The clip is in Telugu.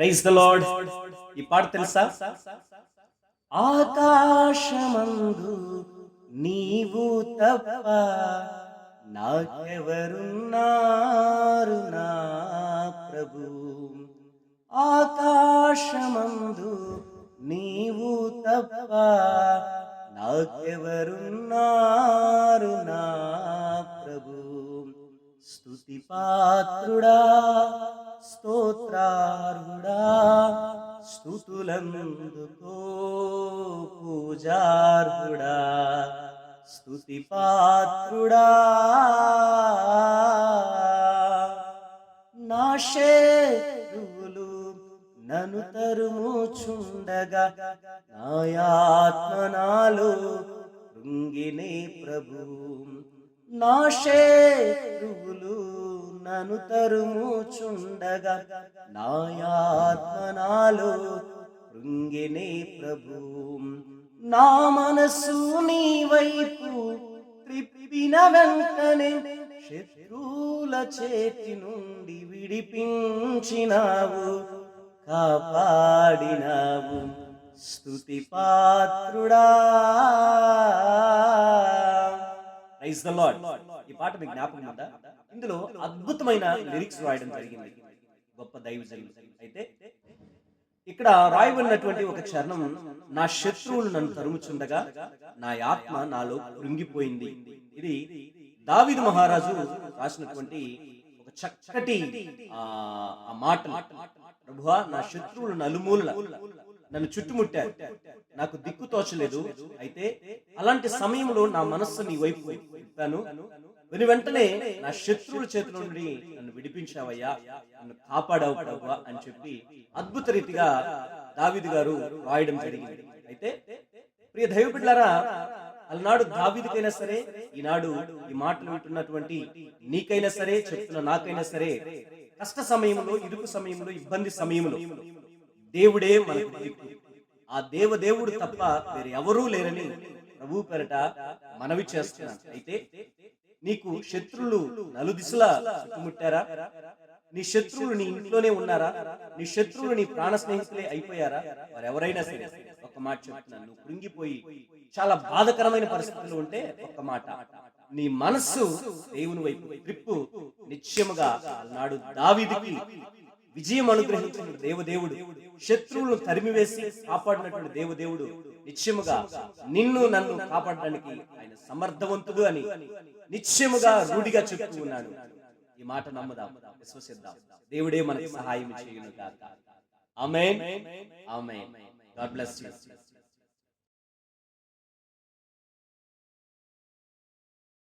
ప్రైజ్ ద లార్డ్ ఈ పాట తెలుసా? ఆకాశమందు నీవు తప్ప నాకెవరున్నారు నా ప్రభు? ఆకాశమందు నీవు తప్ప నాకెవరున్నారు నా ప్రభు? స్తుతి పాత్రుడా స్తోత్రార్హుడా స్తుతులందుకో పూజార్హుడా స్థుతి పాత్రుడా నా శత్రువులు నన్ను తరుముచుండగా నాయాత్మ నాలో కృంగినే ప్రభు. నా శత్రువులు నను తరుముచుండగా. నాయాత్మ నాలో కృంగినే ప్రభు. నా మనసు నీ వైపు త్రిప్పిన వెంటనే శత్రువుల చేతి నుండి విడిపించినావు కాపాడినావు. స్తుతి పాత్రుడా ప్రైజ్ ద లాడ్ ఈ పాట మీకు జ్ఞాపకం ఉందా? ఇందులో అద్భుతమైన లిరిక్స్ రాయడం జరిగింది. గొప్ప దైవజనులు. అయితే ఇక్కడ రాయబడినటువంటి ఒక చరణం నా శత్రువులు నన్ను తరుముచుండగా నా ఆత్మ నాలో కృంగిపోయింది. ఇది దావిదు మహారాజు రాసినటువంటి ఒక చక్కటి ఆ ఆ మాట ప్రభువా నా శత్రువులు నలుమూల నన్ను చుట్టుముట్టారు. నాకు దిక్కు తోచలేదు. అయితే అలాంటి సమయంలో నా మనస్సు నీ వైపు తిప్పాను. విని వెంటనే నా శత్రువుల చేతుల నుండి నన్ను విడిపించావయ్యా. నన్ను కాపాడావు ప్రభువా అని చెప్పి అద్భుత రీతిగా దావిదు గారు రాయడం జరిగింది. అయితే ప్రియ దైవ బిడ్డలారా అలనాడు దావిదికైనా సరే ఈనాడు ఈ మాటలు వింటున్నటువంటి నీకైనా సరే చెప్తున్న నాకైనా సరే కష్ట సమయంలో ఇరుకు సమయంలో ఇబ్బంది సమయంలో దేవుడే మనకు దిక్కు ఆ దేవదేవుడు తప్ప వేరు ఎవరూ లేరని ప్రభు పెరట మనవి చేస్తున్నాను. అయితే నీకు శత్రువులు నలుదిశలా చుట్టుముట్టారా? నీ శత్రువులు నీ ఇంట్లోనే ఉన్నారా? నీ శత్రువులు నీ ప్రాణ స్నేహితులే అయిపోయారా? వారు ఎవరైనా సరే ఒక మాట చెప్తున్నాను. నువ్వు కృంగిపోయి చాలా బాధకరమైన పరిస్థితులు ఉంటే ఒక మాట. నీ మనస్సు దేవుని వైపు ట్రిప్పు. నిశ్చయముగా నాడు దావిదికి విజయం అనుగ్రహించిన దేవదేవుడు శత్రువులను తరిమివేసి కాపాడినటువంటి దేవదేవుడు నిశ్చయముగా నిన్ను నన్ను కాపాడడానికి ఆయన సమర్థవంతుడు అని నిశ్చయముగా రూఢిగా చెప్తూ ఉన్నాడు. ఈ మాట నమ్మదాం విశ్వసిద్దాం. దేవుడే మనకి సహాయం చేయను కాక amen. Amen. God bless you.